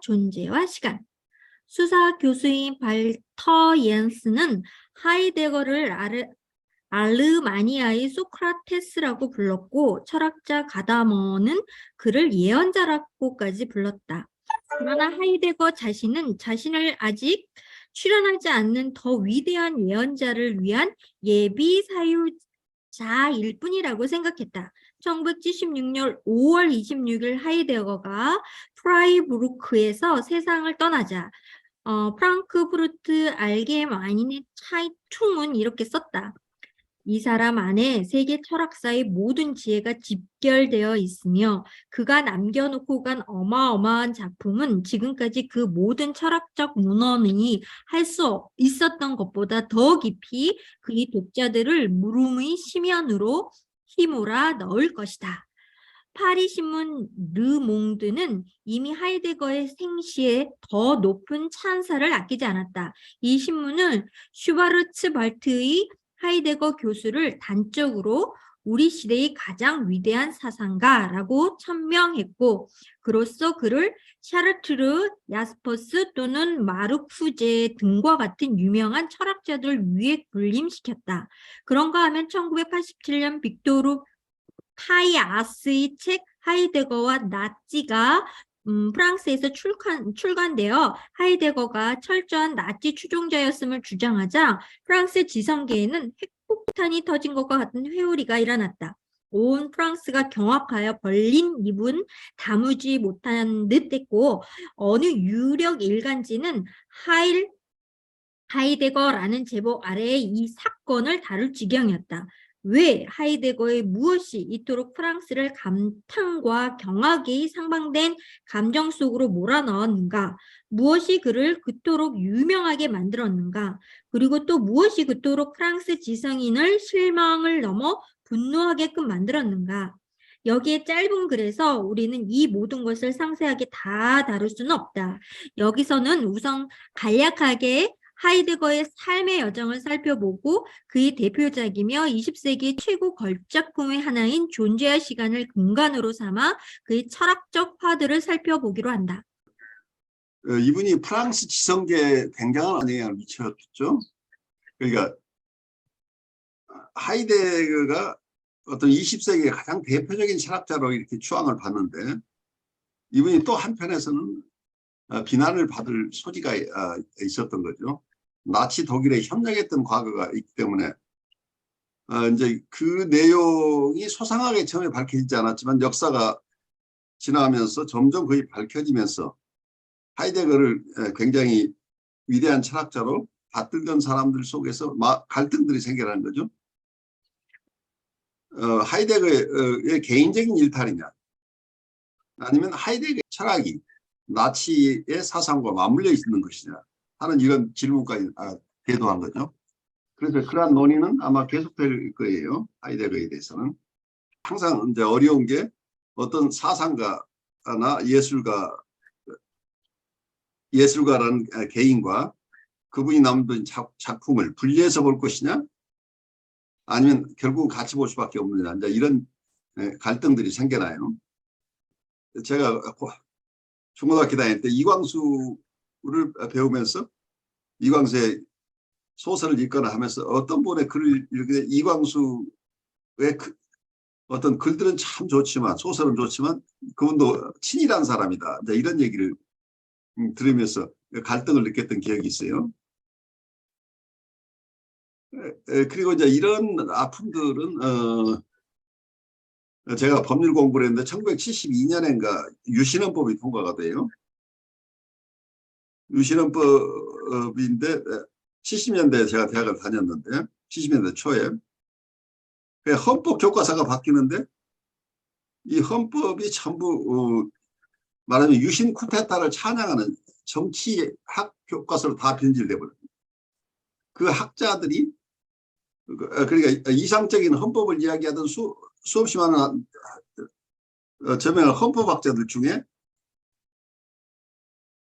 존재와 시간. 수사 교수인 발터 옌스는 하이데거를 아르, 알르마니아의 소크라테스라고 불렀고 철학자 가다머는 그를 예언자라고까지 불렀다. 그러나 하이데거 자신은 자신을 아직 출현하지 않는 더 위대한 예언자를 위한 예비 사유자일 뿐이라고 생각했다. 1976년 5월 26일 하이데거가 프라이부르크에서 세상을 떠나자 어, 프랑크푸르트 알게마인의 차이퉁은 이렇게 썼다. 이 사람 안에 세계 철학사의 모든 지혜가 집결되어 있으며 그가 남겨놓고 간 어마어마한 작품은 지금까지 그 모든 철학적 문헌이 할 수 있었던 것보다 더 깊이 그의 독자들을 물음의 심연으로 힘몰아 넣을 것이다. 파리 신문 르몽드는 이미 하이데거의 생시에 더 높은 찬사를 아끼지 않았다. 이 신문은 슈바르츠 발트의 하이데거 교수를 단적으로 우리 시대의 가장 위대한 사상가라고 천명했고 그로써 그를 샤르트르, 야스퍼스 또는 마르쿠제 등과 같은 유명한 철학자들 위에 군림시켰다. 그런가 하면 1987년 빅토르 카이아스의 책 하이데거와 나치가 음, 프랑스에서 출간, 출간되어 하이데거가 철저한 나치 추종자였음을 주장하자 프랑스 지성계에는 핵 폭탄이 터진 것과 같은 회오리가 일어났다. 온 프랑스가 경악하여 벌린 입은 다무지 못한 듯 했고 어느 유력 일간지는 하일 하이데거라는 제목 아래에 이 사건을 다룰 지경이었다. 왜 하이데거의 무엇이 이토록 프랑스를 감탄과 경악이 상방된 감정 속으로 몰아넣었는가? 무엇이 그를 그토록 유명하게 만들었는가? 그리고 또 무엇이 그토록 프랑스 지성인을 실망을 넘어 분노하게끔 만들었는가? 여기에 짧은 글에서 우리는 이 모든 것을 상세하게 다 다룰 수는 없다. 여기서는 우선 간략하게 하이데거의 삶의 여정을 살펴보고 그의 대표작이며 20세기 최고 걸작품의 하나인 존재의 시간을 근간으로 삼아 그의 철학적 화두를 살펴보기로 한다. 어, 이분이 프랑스 지성계에 굉장한 영향을 미쳤죠. 그러니까 하이데거가 어떤 20세기의 가장 대표적인 철학자로 이렇게 추앙을 받는데 이분이 또 한편에서는 어, 비난을 받을 소지가 어, 있었던 거죠. 나치 독일에 협력했던 과거가 있기 때문에 어, 이제 그 내용이 소상하게 처음에 밝혀지지 않았지만 역사가 지나면서 점점 거의 밝혀지면서 하이데거를 에, 굉장히 위대한 철학자로 받들던 사람들 속에서 마- 갈등들이 생겨나는 거죠. 어, 하이데거의 어, 개인적인 일탈이냐 아니면 하이데거의 철학이 나치의 사상과 맞물려 있는 것이냐 하는 이런 질문까지 아, 대도한 거죠. 그래서 그러한 논의는 아마 계속될 거예요. 하이데거에 대해서는. 항상 이제 어려운 게 어떤 사상가나 예술가, 예술가라는 개인과 그분이 작- 작품을 분리해서 볼 것이냐 아니면 결국 같이 볼 수밖에 없느냐 이런 에, 갈등들이 생겨나요. 제가 고- 중고등학교 다닐 때 이광수를 배우면서 이광수의 소설을 읽거나 하면서 어떤 분의 글을 읽게 이광수의 그- 어떤 글들은 참 좋지만 소설은 좋지만 그분도 친일한 사람이다 이런 얘기를 음, 들으면서 갈등을 느꼈던 기억이 있어요. 그리고 이제 이런 아픔들은 어, 제가 법률 공부를 했는데 1972년인가 유신헌법이 통과가 돼요. 유신헌법인데 70년대에 제가 대학을 다녔는데 70년대 초에 그 헌법 교과서가 바뀌는데 이 헌법이 전부 어, 말하면 유신 쿠데타를 찬양하는 정치학 교과서로 다 변질돼 버려요. 그 학자들이 그- 어, 그러니까 이상적인 헌법을 이야기하던 수, 수없이 많은 어, 저명한 헌법학자들 중에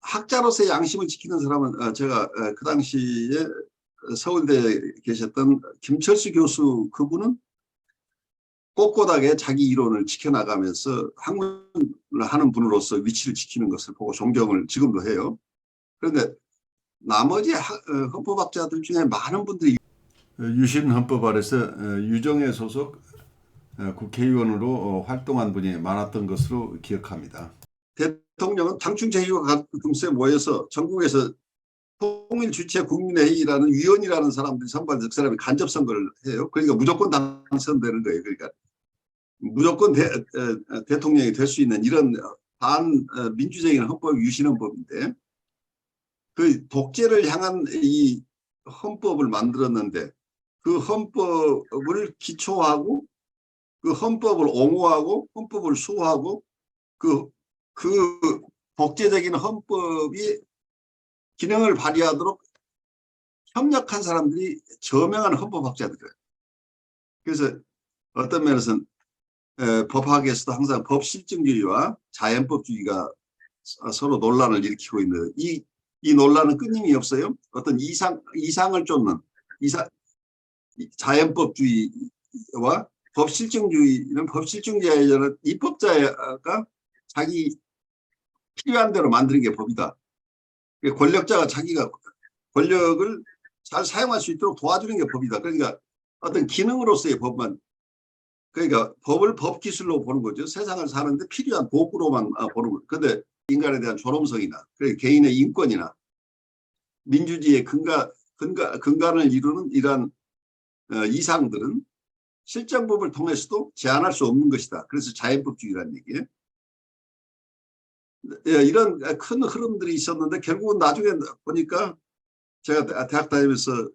학자로서의 양심을 지키는 사람은 어, 제가 어, 그 당시에 서울대에 계셨던 김철수 교수 그분은 꼿꼿하게 자기 이론을 지켜나가면서 학문을 하는 분으로서 위치를 지키는 것을 보고 존경을 지금도 해요. 그런데 나머지 하- 어, 헌법학자들 중에 많은 분들이 유신 헌법 아래서 어, 유정회 소속 어, 국회의원으로 어, 활동한 분이 많았던 것으로 기억합니다. 대통령은 당충제의와 금세 모여서 전국에서 통일 주체 국민회의라는 위원이라는 사람들이 선발된 그 사람이 간접 선거를 해요. 그러니까 무조건 당선되는 거예요. 그러니까 무조건 대, 어, 대통령이 될 수 있는 이런 반 어, 민주적인 헌법 유신 헌법인데 그 독재를 향한 이 헌법을 만들었는데 그 헌법을 기초하고 그 헌법을 옹호하고 헌법을 수호하고 그, 그 독재적인 헌법이 기능을 발휘하도록 협력한 사람들이 저명한 헌법학자들이에요. 그래서 어떤 면에서는 에, 법학에서도 항상 법실증주의와 자연법주의가 서- 서로 논란을 일으키고 있는 이, 이 논란은 끊임이 없어요. 어떤 이상, 이상을 쫓는 이상, 이 자연법주의와 법실증주의는 법실증주의자는 입법자가 자기 필요한 대로 만드는 게 법이다. 그 권력자가 자기가 권력을 잘 사용할 수 있도록 도와주는 게 법이다. 그러니까 어떤 기능으로서의 법만 그러니까 법을 법 기술로 보는 거죠. 세상을 사는데 필요한 도구로만 아, 보는 거죠. 근데 인간에 대한 존엄성이나 개인의 인권이나 민주주의의 근간, 근간, 근간을 이루는 이러한 어, 이상들은 실정법을 통해서도 제한할 수 없는 것이다. 그래서 자연법주의라는 얘기예요. 예, 이런 큰 흐름들이 있었는데 결국은 나중에 보니까 제가 대학 다니면서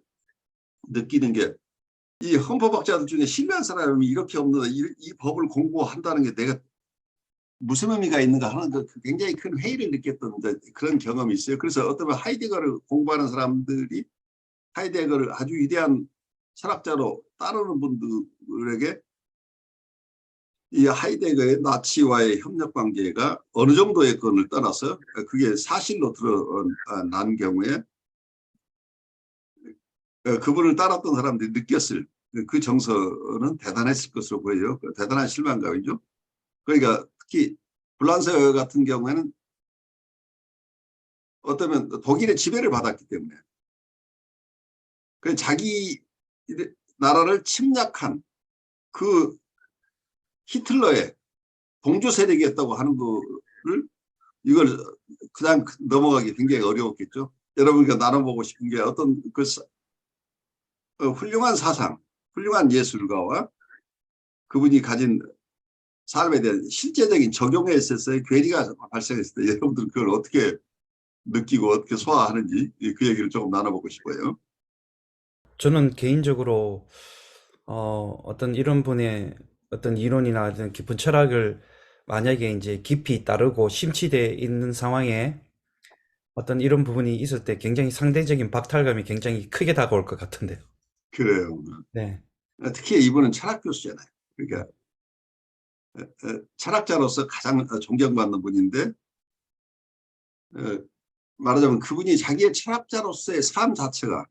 느끼는 게 이 헌법학자들 중에 신뢰한 사람이 이렇게 없는데 이, 이 법을 공부한다는 게 내가 무슨 의미가 있는가 하는 그 굉장히 큰 회의를 느꼈던 그런 경험이 있어요. 그래서 어떤 하이데거를 공부하는 사람들이 하이데거를 아주 위대한 철학자로 따르는 분들에게 이 하이데거의 나치와의 협력 관계가 어느 정도의 건을 떠나서 그게 사실로 드러난 경우에 어, 그분을 따랐던 사람들이 느꼈을 그- 그 정서는 대단했을 것으로 보여요. 그 대단한 실망감이죠. 그러니까 특히 불란서 같은 경우에는 어쩌면 독일의 지배를 받았기 때문에 그 자기 나라를 침략한 그 히틀러의 동조 세력이었다고 하는 거를 이걸 그냥 넘어가기 굉장히 어려웠겠죠. 여러분과 나눠보고 싶은 게 어떤 그 사- 어, 훌륭한 사상, 훌륭한 예술가와 그분이 가진 삶에 대한 실제적인 적용에 있어서의 괴리가 발생했을 때 여러분들 그걸 어떻게 느끼고 어떻게 소화하는지 그 얘기를 조금 나눠보고 싶어요. 저는 개인적으로 어, 어떤 이런 분의 어떤 이론이나 어떤 깊은 철학을 만약에 이제 깊이 따르고 심취돼 있는 상황에 어떤 이런 부분이 있을 때 굉장히 상대적인 박탈감이 굉장히 크게 다가올 것 같은데요. 그래요. 네. 특히 이분은 철학 교수잖아요. 그러니까 철학자로서 가장 존경받는 분인데 어, 말하자면 그분이 자기의 철학자로서의 삶 자체가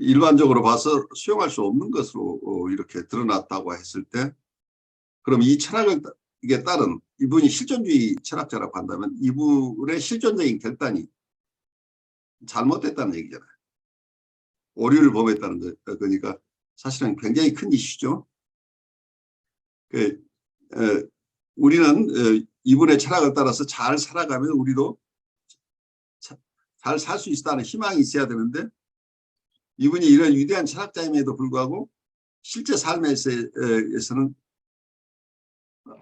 일반적으로 봐서 수용할 수 없는 것으로 어, 이렇게 드러났다고 했을 때 그럼 이 이게 따른 이분이 실존주의 철학자라고 한다면 이분의 실존적인 결단이 잘못됐다는 얘기잖아요. 오류를 범했다는 거, 그러니까 사실은 굉장히 큰 이슈죠. 그, 에, 우리는 에, 이분의 철학을 따라서 잘 살아가면 우리도 잘 살 수 있다는 희망이 있어야 되는데 이분이 이런 위대한 철학자임에도 불구하고 실제 삶에서는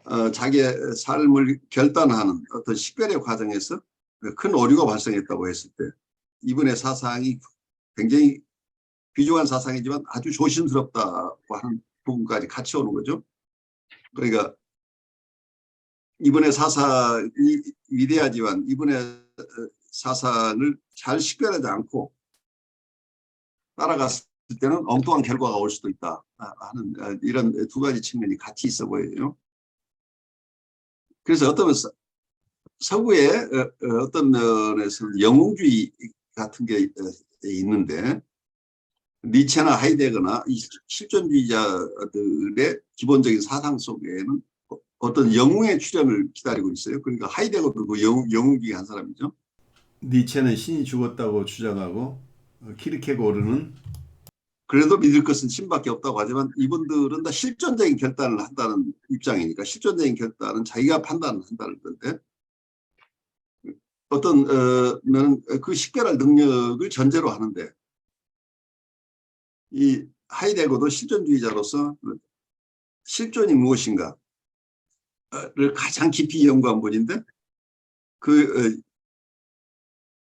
어, 자기의 삶을 결단하는 어떤 식별의 과정에서 큰 오류가 발생했다고 했을 때 이분의 사상이 굉장히 귀중한 사상이지만 아주 조심스럽다고 하는 부분까지 같이 오는 거죠. 그러니까 이분의 사상이 위대하지만 이분의 어, 사상을 잘 식별하지 않고 따라갔을 때는 엉뚱한 결과가 올 수도 있다 하는 어, 이런 두 가지 측면이 같이 있어 보여요. 그래서 어떤 서- 서구의 어, 어, 어떤 면에서는 영웅주의 같은 게 어, 있는데 니체나 하이데거나 이 실존주의자들의 기본적인 사상 속에는 어- 어떤 영웅의 출현을 기다리고 있어요. 그러니까 하이데거도 그 영웅, 영웅기 한 사람이죠. 니체는 신이 죽었다고 주장하고 어, 키르케고르는 그래도 믿을 것은 신밖에 없다고 하지만 이분들은 다 실존적인 결단을 한다는 입장이니까 실존적인 결단은 자기가 판단한다는 건데 어떤 어, 그 식별할 능력을 전제로 하는데 이 하이데거도 실존주의자로서 실존이 무엇인가를 가장 깊이 연구한 분인데 그 어,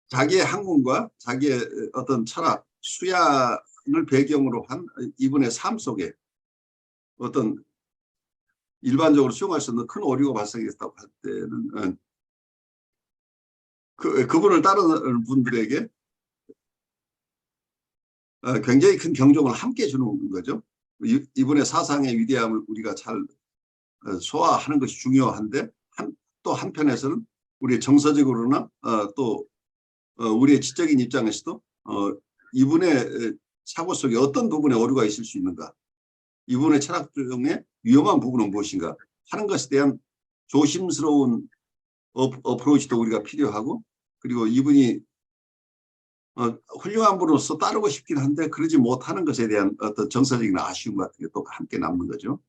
자기의 학문과 자기의 어떤 철학, 수야를 배경으로 한 이분의 삶 속에 어떤 일반적으로 수용할 수 없는 큰 오류가 발생했다고 할 때는 어, 그, 그분을 따르는 분들에게 어, 굉장히 큰 경종을 함께 주는 거죠. 이- 이분의 사상의 위대함을 우리가 잘 어, 소화하는 것이 중요한데 한, 또 한편에서는 우리의 정서적으로나 어, 또 어, 우리의 지적인 입장에서도 어, 이분의 에, 사고 속에 어떤 부분에 오류가 있을 수 있는가 이분의 철학 중에 위험한 부분은 무엇인가 하는 것에 대한 조심스러운 어, 어프로치도 우리가 필요하고 그리고 이분이 어, 훌륭한 분으로서 따르고 싶긴 한데 그러지 못하는 것에 대한 어떤 정서적인 아쉬움 같은 게 또 함께 남는 거죠.